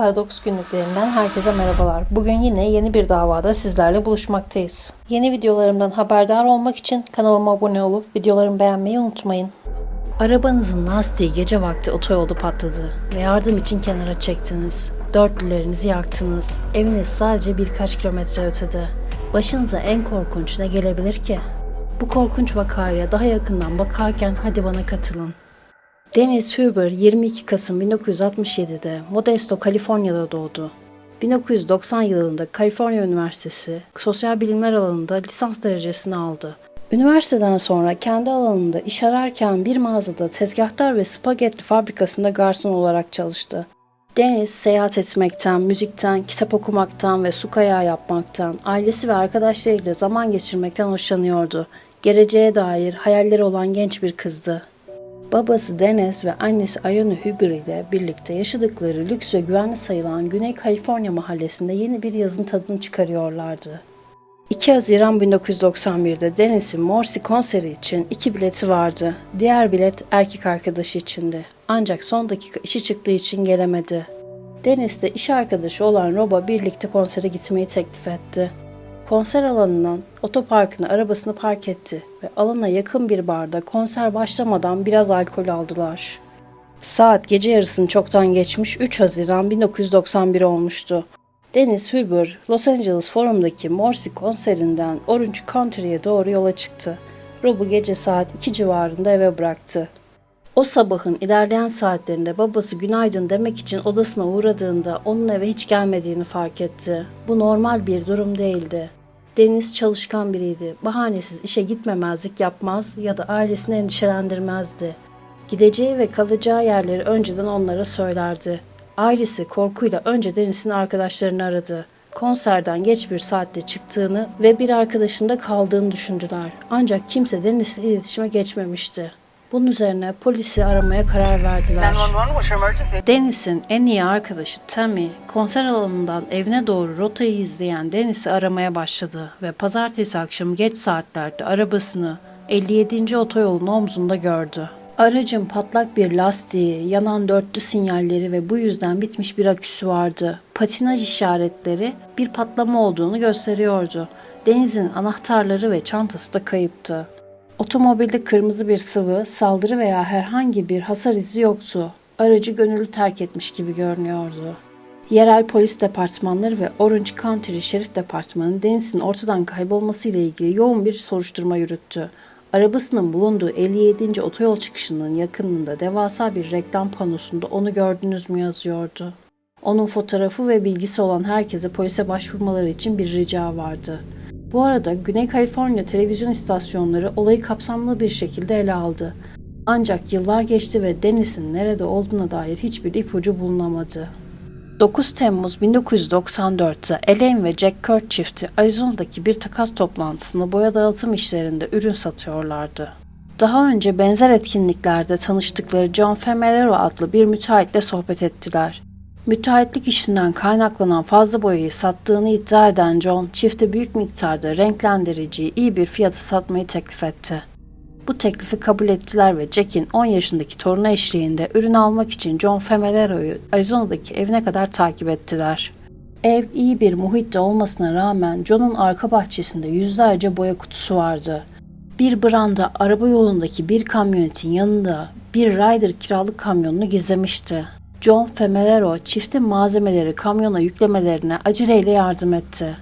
Paradoks günlüklerinden herkese merhabalar. Bugün yine yeni bir davada sizlerle buluşmaktayız. Yeni videolarımdan haberdar olmak için kanalıma abone olup videolarımı beğenmeyi unutmayın. Arabanızın lastiği gece vakti otoyolda patladı ve yardım için kenara çektiniz. Dörtlülerinizi yaktınız. Eviniz sadece birkaç kilometre ötede. Başınıza en korkunç ne gelebilir ki? Bu korkunç vakaya daha yakından bakarken hadi bana katılın. Dennis Huber 22 Kasım 1967'de Modesto, Kaliforniya'da doğdu. 1990 yılında Kaliforniya Üniversitesi Sosyal Bilimler alanında lisans derecesini aldı. Üniversiteden sonra kendi alanında iş ararken bir mağazada tezgahtar ve spagetti fabrikasında garson olarak çalıştı. Dennis seyahat etmekten, müzikten, kitap okumaktan ve su kayağı yapmaktan, ailesi ve arkadaşlarıyla zaman geçirmekten hoşlanıyordu. Geleceğe dair hayalleri olan genç bir kızdı. Babası Dennis ve annesi Ayana Huber ile birlikte yaşadıkları lüks ve güvenli sayılan Güney Kaliforniya mahallesinde yeni bir yazın tadını çıkarıyorlardı. 2 Haziran 1991'de Dennis'in Morsi konseri için iki bileti vardı. Diğer bilet erkek arkadaşı içindi. Ancak son dakika işi çıktığı için gelemedi. Dennis de iş arkadaşı olan Rob'a birlikte konsere gitmeyi teklif etti. Konser alanından otoparkına arabasını park etti ve alana yakın bir barda konser başlamadan biraz alkol aldılar. Saat gece yarısını çoktan geçmiş 3 Haziran 1991 olmuştu. Dennis Huber, Los Angeles Forum'daki Morsi konserinden Orange Country'ye doğru yola çıktı. Rob'u gece saat 2 civarında eve bıraktı. O sabahın ilerleyen saatlerinde babası günaydın demek için odasına uğradığında onun eve hiç gelmediğini fark etti. Bu normal bir durum değildi. Deniz çalışkan biriydi. Bahanesiz işe gitmemezlik yapmaz ya da ailesini endişelendirmezdi. Gideceği ve kalacağı yerleri önceden onlara söylerdi. Ailesi korkuyla önce Deniz'in arkadaşlarını aradı. Konserden geç bir saatte çıktığını ve bir arkadaşında kaldığını düşündüler. Ancak kimse Deniz'le iletişime geçmemişti. Bunun üzerine polisi aramaya karar verdiler. 911, what's your emergency? Dennis'in en iyi arkadaşı Tammy, konser alanından evine doğru rotayı izleyen Dennis'i aramaya başladı ve pazartesi akşamı geç saatlerde arabasını 57. otoyolun omzunda gördü. Aracın patlak bir lastiği, yanan dörtlü sinyalleri ve bu yüzden bitmiş bir aküsü vardı. Patinaj işaretleri bir patlama olduğunu gösteriyordu. Deniz'in anahtarları ve çantası da kayıptı. Otomobilde kırmızı bir sıvı, saldırı veya herhangi bir hasar izi yoktu. Aracı gönüllü terk etmiş gibi görünüyordu. Yerel polis departmanları ve Orange County Şerif Departmanı Deniz'in ortadan kaybolmasıyla ilgili yoğun bir soruşturma yürüttü. Arabasının bulunduğu 57. otoyol çıkışının yakınında devasa bir reklam panosunda onu gördünüz mü yazıyordu. Onun fotoğrafı ve bilgisi olan herkese polise başvurmaları için bir rica vardı. Bu arada Güney Kaliforniya televizyon istasyonları olayı kapsamlı bir şekilde ele aldı. Ancak yıllar geçti ve Dennis'in nerede olduğuna dair hiçbir ipucu bulunamadı. 9 Temmuz 1994'te Elaine ve Jack Kurt çifti Arizona'daki bir takas toplantısında boya dağıtım işlerinde ürün satıyorlardı. Daha önce benzer etkinliklerde tanıştıkları John Femelero adlı bir müteahhitle sohbet ettiler. Müteahhitlik işinden kaynaklanan fazla boyayı sattığını iddia eden John, çifte büyük miktarda renklendiriciyi iyi bir fiyata satmayı teklif etti. Bu teklifi kabul ettiler ve Jack'in 10 yaşındaki torunu eşliğinde ürün almak için John Femelero'yu Arizona'daki evine kadar takip ettiler. Ev iyi bir muhitte olmasına rağmen John'un arka bahçesinde yüzlerce boya kutusu vardı. Bir branda araba yolundaki bir kamyonetin yanında bir Ryder kiralık kamyonunu gizlemişti. John Femelero çiftin malzemeleri kamyona yüklemelerine aceleyle yardım etti.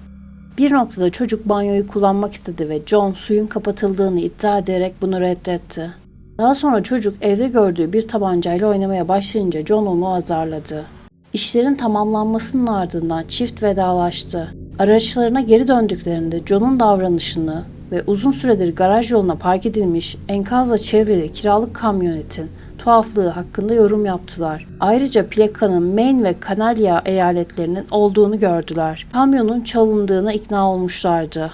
Bir noktada çocuk banyoyu kullanmak istedi ve John suyun kapatıldığını iddia ederek bunu reddetti. Daha sonra çocuk evde gördüğü bir tabancayla oynamaya başlayınca John onu azarladı. İşlerin tamamlanmasının ardından çift vedalaştı. Araçlarına geri döndüklerinde John'un davranışını ve uzun süredir garaj yoluna park edilmiş enkazla çevrili kiralık kamyonetin tuhaflığı hakkında yorum yaptılar. Ayrıca plakanın Maine ve Kanalya eyaletlerinin olduğunu gördüler. Kamyonun çalındığına ikna olmuşlardı.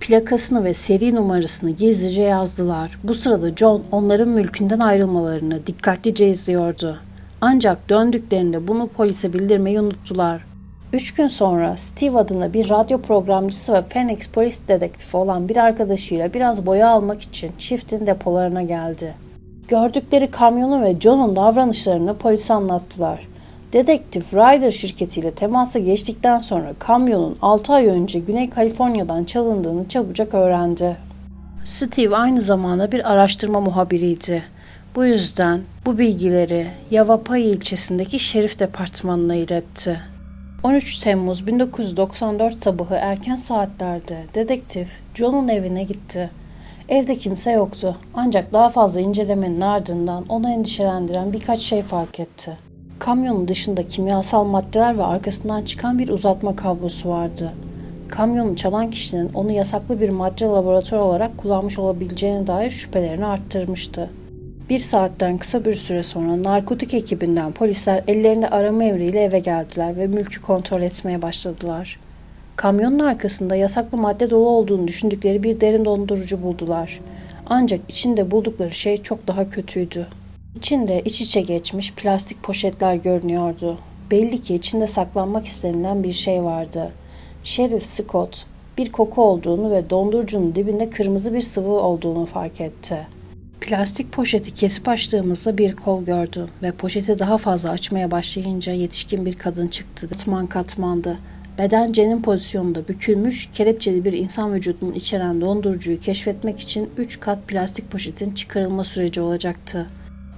Plakasını ve seri numarasını gizlice yazdılar. Bu sırada John onların mülkünden ayrılmalarını dikkatlice izliyordu. Ancak döndüklerinde bunu polise bildirmeyi unuttular. Üç gün sonra Steve adında bir radyo programcısı ve Phoenix polis dedektifi olan bir arkadaşıyla biraz boya almak için çiftin depolarına geldi. Gördükleri kamyonu ve John'un davranışlarını polise anlattılar. Dedektif Ryder şirketiyle temasa geçtikten sonra kamyonun 6 ay önce Güney Kaliforniya'dan çalındığını çabucak öğrendi. Steve aynı zamanda bir araştırma muhabiriydi. Bu yüzden bu bilgileri Yavapai ilçesindeki şerif departmanına iletti. 13 Temmuz 1994 sabahı erken saatlerde dedektif John'un evine gitti. Evde kimse yoktu ancak daha fazla incelemenin ardından onu endişelendiren birkaç şey fark etti. Kamyonun dışında kimyasal maddeler ve arkasından çıkan bir uzatma kablosu vardı. Kamyonu çalan kişinin onu yasaklı bir madde laboratuvarı olarak kullanmış olabileceğine dair şüphelerini arttırmıştı. Bir saatten kısa bir süre sonra narkotik ekibinden polisler ellerinde arama emriyle eve geldiler ve mülkü kontrol etmeye başladılar. Kamyonun arkasında yasaklı madde dolu olduğunu düşündükleri bir derin dondurucu buldular. Ancak içinde buldukları şey çok daha kötüydü. İçinde iç içe geçmiş plastik poşetler görünüyordu. Belli ki içinde saklanmak istenilen bir şey vardı. Sheriff Scott bir koku olduğunu ve dondurucunun dibinde kırmızı bir sıvı olduğunu fark etti. Plastik poşeti kesip açtığımızda bir kol gördü ve poşeti daha fazla açmaya başlayınca yetişkin bir kadın çıktı. Katman katmandı. Beden cenin pozisyonunda bükülmüş, kelepçeli bir insan vücudunun içeren dondurucuyu keşfetmek için 3 kat plastik poşetin çıkarılma süreci olacaktı.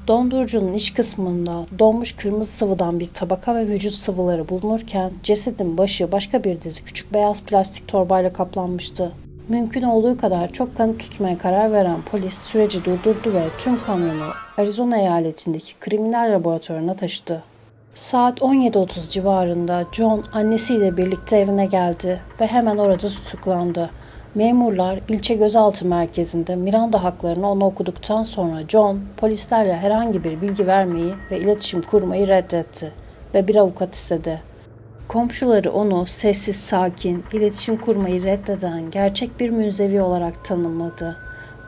Dondurucunun iç kısmında donmuş kırmızı sıvıdan bir tabaka ve vücut sıvıları bulunurken cesedin başı başka bir dizi küçük beyaz plastik torbayla kaplanmıştı. Mümkün olduğu kadar çok kanı tutmaya karar veren polis süreci durdurdu ve tüm kamyonu Arizona eyaletindeki kriminal laboratuvarına taşıdı. Saat 17.30 civarında John annesiyle birlikte evine geldi ve hemen orada tutuklandı. Memurlar ilçe gözaltı merkezinde Miranda haklarını ona okuduktan sonra John polislerle herhangi bir bilgi vermeyi ve iletişim kurmayı reddetti ve bir avukat istedi. Komşuları onu sessiz, sakin, iletişim kurmayı reddeden gerçek bir münzevi olarak tanımladı.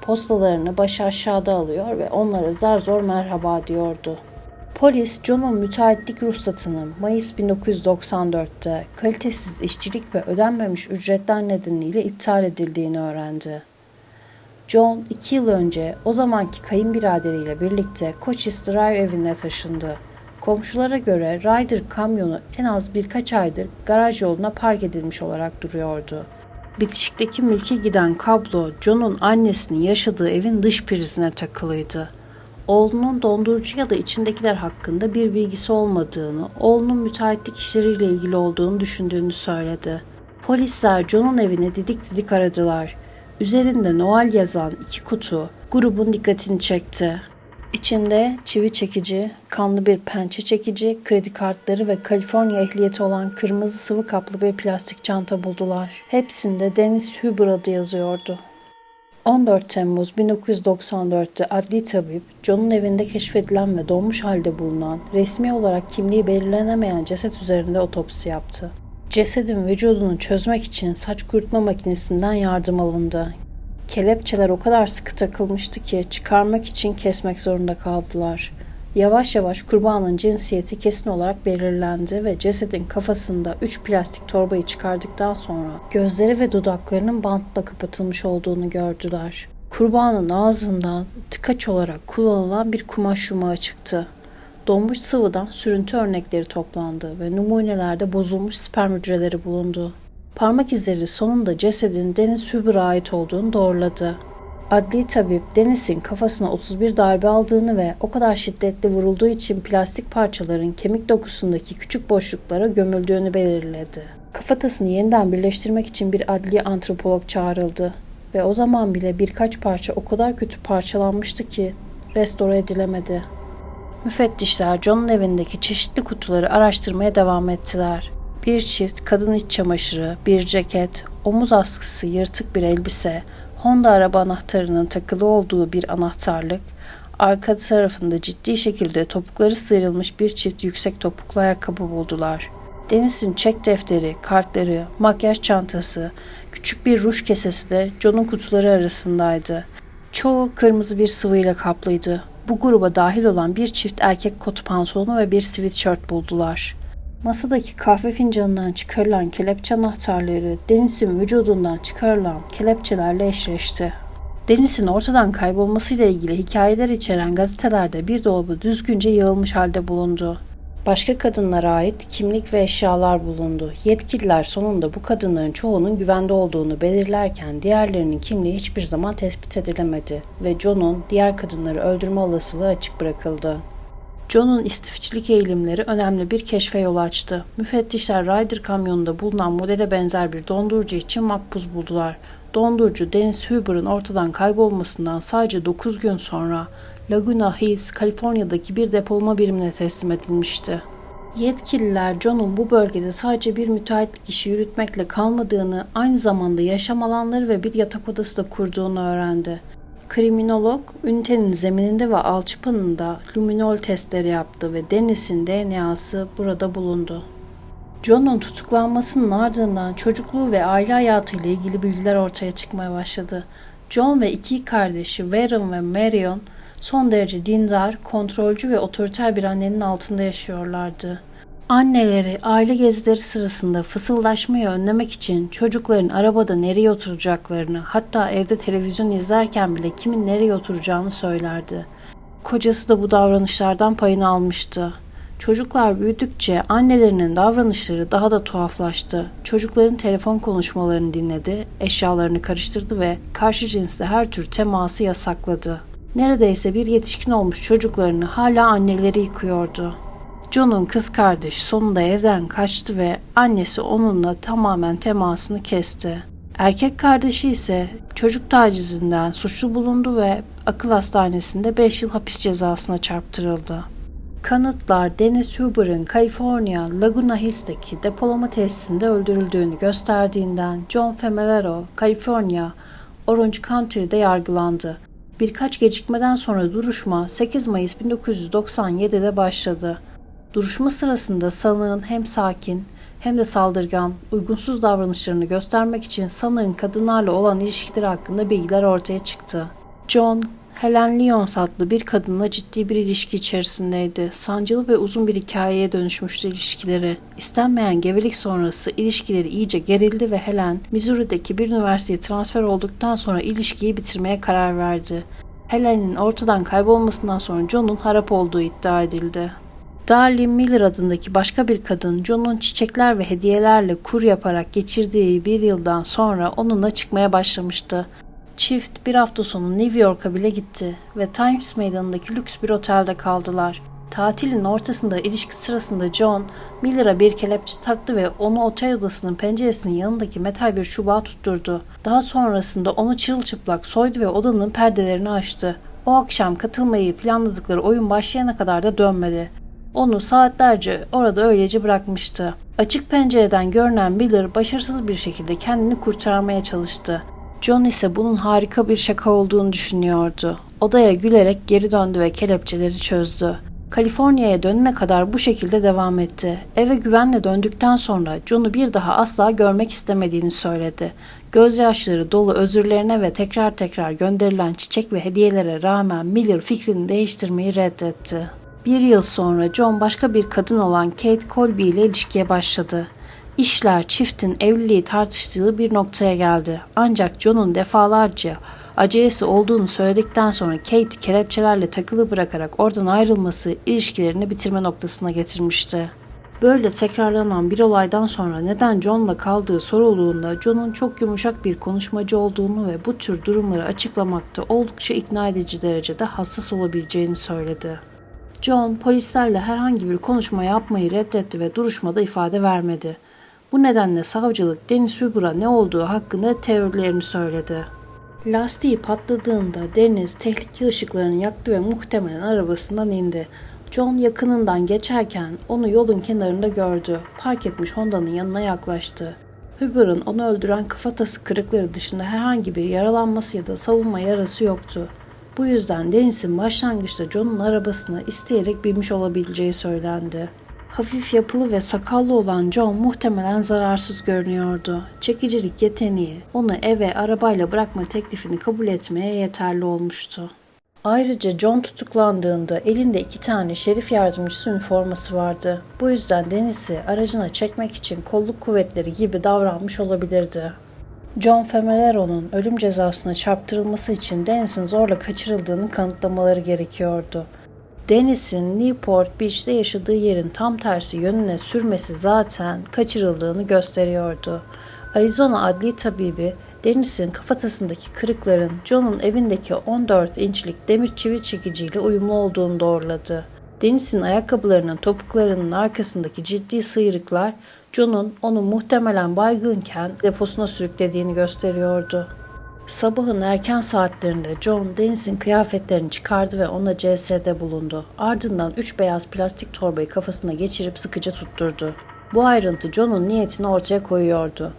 Postalarını başı aşağıda alıyor ve onlara zar zor merhaba diyordu. Polis, John'un müteahhitlik ruhsatının Mayıs 1994'te kalitesiz işçilik ve ödenmemiş ücretler nedeniyle iptal edildiğini öğrendi. John, iki yıl önce o zamanki kayınbiraderiyle birlikte Cochise Drive evine taşındı. Komşulara göre Ryder kamyonu en az birkaç aydır garaj yoluna park edilmiş olarak duruyordu. Bitişikteki mülke giden kablo John'un annesinin yaşadığı evin dış prizine takılıydı. Oğlunun dondurucu ya da içindekiler hakkında bir bilgisi olmadığını, oğlunun müteahhitlik işleriyle ilgili olduğunu düşündüğünü söyledi. Polisler John'un evini didik didik aradılar. Üzerinde Noel yazan iki kutu grubun dikkatini çekti. İçinde çivi çekici, kanlı bir pençe çekici, kredi kartları ve Kaliforniya ehliyeti olan kırmızı sıvı kaplı bir plastik çanta buldular. Hepsinde Dennis Huber adı yazıyordu. 14 Temmuz 1994'te adli tabip, John'un evinde keşfedilen ve donmuş halde bulunan, resmi olarak kimliği belirlenemeyen ceset üzerinde otopsi yaptı. Cesedin vücudunu çözmek için saç kurutma makinesinden yardım alındı. Kelepçeler o kadar sıkı takılmıştı ki çıkarmak için kesmek zorunda kaldılar. Yavaş yavaş kurbanın cinsiyeti kesin olarak belirlendi ve cesedin kafasında 3 plastik torbayı çıkardıktan sonra gözleri ve dudaklarının bantla kapatılmış olduğunu gördüler. Kurbanın ağzından tıkaç olarak kullanılan bir kumaş yumağı çıktı. Donmuş sıvıdan sürüntü örnekleri toplandı ve numunelerde bozulmuş sperm hücreleri bulundu. Parmak izleri sonunda cesedin Deniz Huber'a ait olduğunu doğruladı. Adli tabip Deniz'in kafasına 31 darbe aldığını ve o kadar şiddetli vurulduğu için plastik parçaların kemik dokusundaki küçük boşluklara gömüldüğünü belirledi. Kafatasını yeniden birleştirmek için bir adli antropolog çağrıldı ve o zaman bile birkaç parça o kadar kötü parçalanmıştı ki restore edilemedi. Müfettişler John'un evindeki çeşitli kutuları araştırmaya devam ettiler. Bir çift kadın iç çamaşırı, bir ceket, omuz askısı, yırtık bir elbise, Honda araba anahtarının takılı olduğu bir anahtarlık, arka tarafında ciddi şekilde topukları sıyrılmış bir çift yüksek topuklu ayakkabı buldular. Deniz'in çek defteri, kartları, makyaj çantası, küçük bir ruj kesesi de John'un kutuları arasındaydı. Çoğu kırmızı bir sıvıyla kaplıydı. Bu gruba dahil olan bir çift erkek kot pantolonu ve bir sweatshirt buldular. Masadaki kahve fincanından çıkarılan kelepçe anahtarları Deniz'in vücudundan çıkarılan kelepçelerle eşleşti. Deniz'in ortadan kaybolmasıyla ilgili hikayeler içeren gazetelerde bir dolabı düzgünce yığılmış halde bulundu. Başka kadınlara ait kimlik ve eşyalar bulundu. Yetkililer sonunda bu kadınların çoğunun güvende olduğunu belirlerken diğerlerinin kimliği hiçbir zaman tespit edilemedi ve John'un diğer kadınları öldürme olasılığı açık bırakıldı. John'un istifçilik eğilimleri önemli bir keşfe yol açtı. Müfettişler Ryder kamyonunda bulunan modele benzer bir dondurucu için makbuz buldular. Dondurucu Dennis Huber'ın ortadan kaybolmasından sadece 9 gün sonra Laguna Hills, Kaliforniya'daki bir depolama birimine teslim edilmişti. Yetkililer John'un bu bölgede sadece bir müteahhitlik işi yürütmekle kalmadığını, aynı zamanda yaşam alanları ve bir yatak odası da kurduğunu öğrendi. Kriminolog, ünitenin zemininde ve alçıpanında luminol testleri yaptı ve Dennis'in DNA'sı burada bulundu. John'un tutuklanmasının ardından çocukluğu ve aile hayatıyla ilgili bilgiler ortaya çıkmaya başladı. John ve iki kardeşi Warren ve Marion son derece dindar, kontrolcü ve otoriter bir annenin altında yaşıyorlardı. Anneleri aile gezileri sırasında fısıldaşmayı önlemek için çocukların arabada nereye oturacaklarını, hatta evde televizyon izlerken bile kimin nereye oturacağını söylerdi. Kocası da bu davranışlardan payını almıştı. Çocuklar büyüdükçe annelerinin davranışları daha da tuhaflaştı. Çocukların telefon konuşmalarını dinledi, eşyalarını karıştırdı ve karşı cinsle her tür teması yasakladı. Neredeyse bir yetişkin olmuş çocuklarını hala anneleri yıkıyordu. John'un kız kardeşi sonunda evden kaçtı ve annesi onunla tamamen temasını kesti. Erkek kardeşi ise çocuk tacizinden suçlu bulundu ve akıl hastanesinde 5 yıl hapis cezasına çarptırıldı. Kanıtlar Dennis Huber'ın Kaliforniya Laguna Hills'teki depolama tesisinde öldürüldüğünü gösterdiğinden John Femelero, Kaliforniya, Orange County'de yargılandı. Birkaç gecikmeden sonra duruşma 8 Mayıs 1997'de başladı. Duruşma sırasında sanığın hem sakin hem de saldırgan, uygunsuz davranışlarını göstermek için sanığın kadınlarla olan ilişkileri hakkında bilgiler ortaya çıktı. John, Helen Lyons adlı bir kadınla ciddi bir ilişki içerisindeydi. Sancılı ve uzun bir hikayeye dönüşmüştü ilişkileri. İstenmeyen gebelik sonrası ilişkileri iyice gerildi ve Helen, Missouri'deki bir üniversiteye transfer olduktan sonra ilişkiyi bitirmeye karar verdi. Helen'in ortadan kaybolmasından sonra John'un harap olduğu iddia edildi. Darlene Miller adındaki başka bir kadın John'un çiçekler ve hediyelerle kur yaparak geçirdiği bir yıldan sonra onunla çıkmaya başlamıştı. Çift bir hafta sonu New York'a bile gitti ve Times Meydanı'ndaki lüks bir otelde kaldılar. Tatilin ortasında ilişki sırasında John, Miller'a bir kelepçe taktı ve onu otel odasının penceresinin yanındaki metal bir çubuğa tutturdu. Daha sonrasında onu çırılçıplak soydu ve odanın perdelerini açtı. O akşam katılmayı planladıkları oyun başlayana kadar da dönmedi. Onu saatlerce orada öylece bırakmıştı. Açık pencereden görünen Miller başarısız bir şekilde kendini kurtarmaya çalıştı. John ise bunun harika bir şaka olduğunu düşünüyordu. Odaya gülerek geri döndü ve kelepçeleri çözdü. Kaliforniya'ya dönene kadar bu şekilde devam etti. Eve güvenle döndükten sonra John'u bir daha asla görmek istemediğini söyledi. Gözyaşları dolu özürlerine ve tekrar tekrar gönderilen çiçek ve hediyelere rağmen Miller fikrini değiştirmeyi reddetti. Bir yıl sonra John başka bir kadın olan Kate Colby ile ilişkiye başladı. İşler çiftin evliliği tartıştığı bir noktaya geldi. Ancak John'un defalarca acelesi olduğunu söyledikten sonra Kate kelepçelerle takılı bırakarak oradan ayrılması ilişkilerini bitirme noktasına getirmişti. Böyle tekrarlanan bir olaydan sonra neden John'la kaldığı sorulduğunda John'un çok yumuşak bir konuşmacı olduğunu ve bu tür durumları açıklamakta oldukça ikna edici derecede hassas olabileceğini söyledi. John polislerle herhangi bir konuşma yapmayı reddetti ve duruşmada ifade vermedi. Bu nedenle savcılık Dennis Huber'a ne olduğu hakkında teorilerini söyledi. Lastiği patladığında Deniz tehlike ışıklarını yaktı ve muhtemelen arabasından indi. John yakınından geçerken onu yolun kenarında gördü. Park etmiş Honda'nın yanına yaklaştı. Huber'ın onu öldüren kafatası kırıkları dışında herhangi bir yaralanması ya da savunma yarası yoktu. Bu yüzden Dennis'in başlangıçta John'un arabasına isteyerek binmiş olabileceği söylendi. Hafif yapılı ve sakallı olan John muhtemelen zararsız görünüyordu. Çekicilik yeteneği onu eve arabayla bırakma teklifini kabul etmeye yeterli olmuştu. Ayrıca John tutuklandığında elinde iki tane şerif yardımcısı üniforması vardı. Bu yüzden Dennis'i aracına çekmek için kolluk kuvvetleri gibi davranmış olabilirdi. John Femelero'nun ölüm cezasına çarptırılması için Dennis'in zorla kaçırıldığını kanıtlamaları gerekiyordu. Dennis'in Newport Beach'te yaşadığı yerin tam tersi yönüne sürmesi zaten kaçırıldığını gösteriyordu. Arizona adli tabibi Dennis'in kafatasındaki kırıkların John'un evindeki 14 inçlik demir çivi çekiciyle uyumlu olduğunu doğruladı. Dennis'in ayakkabılarının topuklarının arkasındaki ciddi sıyrıklar John'un onu muhtemelen baygınken deposuna sürüklediğini gösteriyordu. Sabahın erken saatlerinde John Dennis'in kıyafetlerini çıkardı ve ona CS'de bulundu. Ardından üç beyaz plastik torbayı kafasına geçirip sıkıca tutturdu. Bu ayrıntı John'un niyetini ortaya koyuyordu.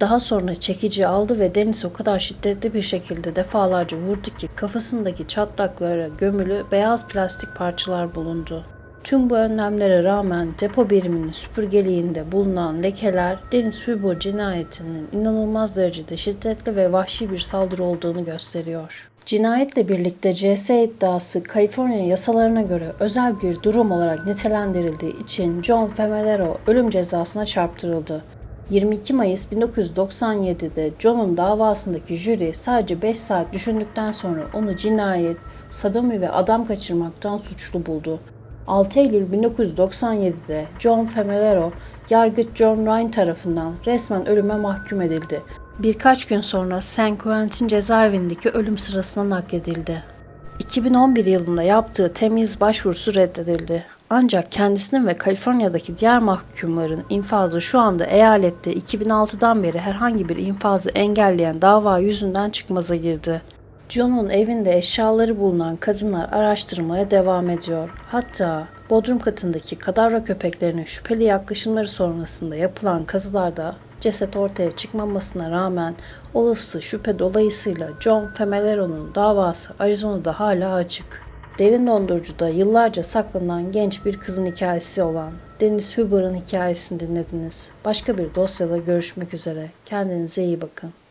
Daha sonra çekici aldı ve Dennis o kadar şiddetli bir şekilde defalarca vurdu ki kafasındaki çatlaklara gömülü beyaz plastik parçalar bulundu. Tüm bu önlemlere rağmen depo biriminin süpürgeliğinde bulunan lekeler Deniz Huber cinayetinin inanılmaz derecede şiddetli ve vahşi bir saldırı olduğunu gösteriyor. Cinayetle birlikte CS iddiası Kaliforniya yasalarına göre özel bir durum olarak nitelendirildiği için John Femelero ölüm cezasına çarptırıldı. 22 Mayıs 1997'de John'un davasındaki jüri sadece 5 saat düşündükten sonra onu cinayet, sadomi ve adam kaçırmaktan suçlu buldu. 6 Eylül 1997'de John Femelero, yargıç John Ryan tarafından resmen ölüme mahkum edildi. Birkaç gün sonra San Quentin cezaevindeki ölüm sırasına nakledildi. 2011 yılında yaptığı temiz başvurusu reddedildi. Ancak kendisinin ve Kaliforniya'daki diğer mahkumların infazı şu anda eyalette 2006'dan beri herhangi bir infazı engelleyen dava yüzünden çıkmaza girdi. John'un evinde eşyaları bulunan kadınlar araştırmaya devam ediyor. Hatta bodrum katındaki kadavra köpeklerinin şüpheli yaklaşımları sonrasında yapılan kazılarda ceset ortaya çıkmamasına rağmen olası şüphe dolayısıyla John Femelero'nun davası Arizona'da hala açık. Derin dondurucuda yıllarca saklanan genç bir kızın hikayesi olan Dennis Huber'ın hikayesini dinlediniz. Başka bir dosyada görüşmek üzere. Kendinize iyi bakın.